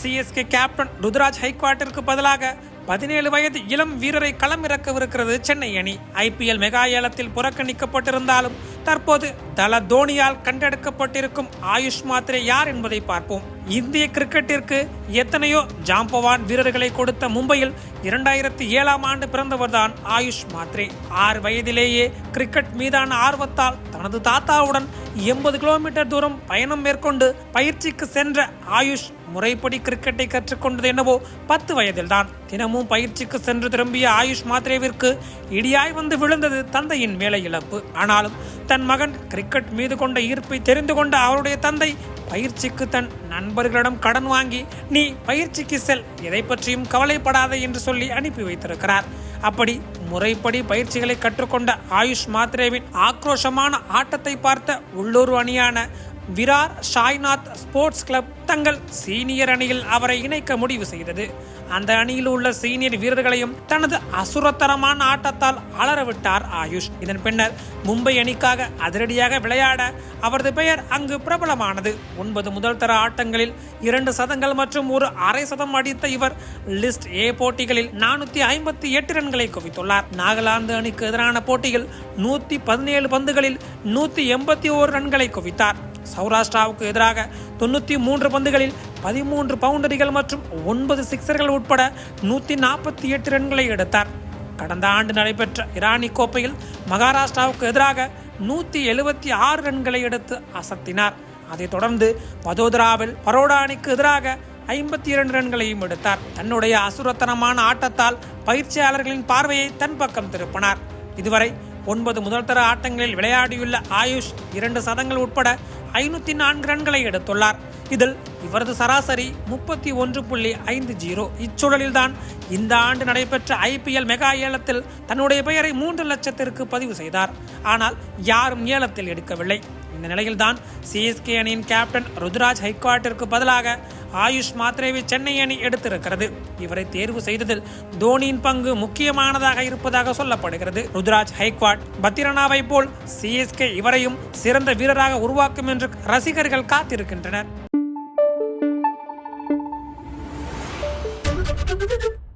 CSK captain Ruturaj ஹைக்வாட்டிற்கு பதிலாக பதினேழு வயது இளம் வீரரை களம் இறக்கவிருக்கிறது சென்னை அணி. ஐபிஎல் மெகா ஏலத்தில் புறக்கணிக்கப்பட்டிருந்தாலும் தற்போது தல தோனியால் கண்டெடுக்கப்பட்டிருக்கும் ஆயுஷ் மாத்திரை யார் என்பதை பார்ப்போம். இந்திய கிரிக்கெட்டிற்கு எத்தனையோ ஜாம்பவான் வீரர்களை கொடுத்த மும்பையில் இரண்டாயிரத்தி ஏழாம் ஆண்டு பிறந்தவர்தான் ஆயுஷ் மாத்ரே ஆறு வயதிலேயே கிரிக்கெட் மீதான ஆர்வத்தால் தனது தாத்தாவுடன் எண்பது கிலோமீட்டர் தூரம் பயணம் மேற்கொண்டு பயிற்சிக்கு சென்ற ஆயுஷ் முறைப்படி கிரிக்கெட்டை கற்றுக்கொண்டது என்னவோ பத்து வயதில்தான். தினமும் பயிற்சிக்கு சென்று திரும்பிய ஆயுஷ் மாத்ரேவிற்கு இடியாய் வந்து விழுந்தது தந்தையின் வேலை இழப்பு. ஆனாலும் தன் மகன் கிரிக்கெட் மீது கொண்ட ஈர்ப்பை தெரிந்து கொண்ட அவருடைய தந்தை பயிற்சிக்கு தன் நண்பர்களிடம் கடன் வாங்கி நீ பயிற்சிக்கு செல் எதை பற்றியும் கவலைப்படாதே என்று சொல்லி அனுப்பி வைத்திருக்கிறார். அப்படி முறைப்படி பயிற்சிகளை கற்றுக்கொண்ட ஆயுஷ் மாத்ரேவின் ஆக்ரோஷமான ஆட்டத்தை பார்த்த உள்ளூர் அணியான விரார் ஷாய்நாத் ஸ்போர்ட்ஸ் கிளப் தங்கள் சீனியர் அணியில் அவரை இணைக்க முடிவு செய்தது. அந்த அணியில் உள்ள சீனியர் வீரர்களையும் தனது அசுரத்தரமான ஆட்டத்தால் அலறவிட்டார் ஆயுஷ். இதன் பின்னர் மும்பை அணிக்காக அதிரடியாக விளையாட அவரது பெயர் அங்கு பிரபலமானது. ஒன்பது முதல் தர ஆட்டங்களில் இரண்டு சதங்கள் மற்றும் ஒரு அரை சதம் அடித்த இவர் லிஸ்ட் ஏ போட்டிகளில் நானூத்தி ஐம்பத்தி எட்டு ரன்களை குவித்துள்ளார். நாகாலாந்து அணிக்கு எதிரான போட்டியில் நூத்தி பதினேழு பந்துகளில் நூத்தி எண்பத்தி ஓரு ரன்களை குவித்தார். சௌராஷ்டிராவுக்கு எதிராக தொண்ணூற்றி மூன்று பந்துகளில் பதிமூன்று பவுண்டரிகள் மற்றும் ஒன்பது சிக்சர்கள் உட்பட நூற்றி நாற்பத்தி எட்டு ரன்களை எடுத்தார். கடந்த ஆண்டு நடைபெற்ற இரானி கோப்பையில் மகாராஷ்டிராவுக்கு எதிராக நூற்றி எழுபத்தி ஆறு ரன்களை எடுத்து அசத்தினார். அதைத் தொடர்ந்து வதோதராவில் பரோடா அணிக்கு எதிராக ஐம்பத்தி இரண்டு ரன்களையும் எடுத்தார். தன்னுடைய அசுரத்தனமான ஆட்டத்தால் பயிற்சியாளர்களின் பார்வையை தன் பக்கம் திருப்பினார். இதுவரை ஒன்பது முதல்தர ஆட்டங்களில் விளையாடியுள்ள ஆயுஷ் இரண்டு சதங்கள் உட்பட ஐநூத்தி நான்கு ரன்களை எடுத்துள்ளார். இதில் இவரது சராசரி முப்பத்தி ஒன்று புள்ளி ஐந்து ஜீரோ. இச்சூழலில்தான் இந்த ஆண்டு நடைபெற்ற ஐபிஎல் மெகா ஏலத்தில் தன்னுடைய பெயரை மூன்று லட்சத்திற்கு பதிவு செய்தார். ஆனால் யாரும் ஏலத்தில் எடுக்கவில்லை. இந்த நிலையில்தான் சிஎஸ்கே அணியின் கேப்டன் ருத்ராஜ் ஹைக்வாட்டிற்கு பதிலாக ஆயுஷ் மாத்ரேவை சென்னை அணி எடுத்திருக்கிறது. இவரை தேர்வு செய்ததில் தோனியின் பங்கு முக்கியமானதாக இருப்பதாக சொல்லப்படுகிறது. ருத்ராஜ் ஹைக்வாட் பத்திரனாவை போல் சிஎஸ்கே இவரையும் சிறந்த வீரராக உருவாக்கும் என்று ரசிகர்கள் காத்திருக்கின்றனர். Thank you.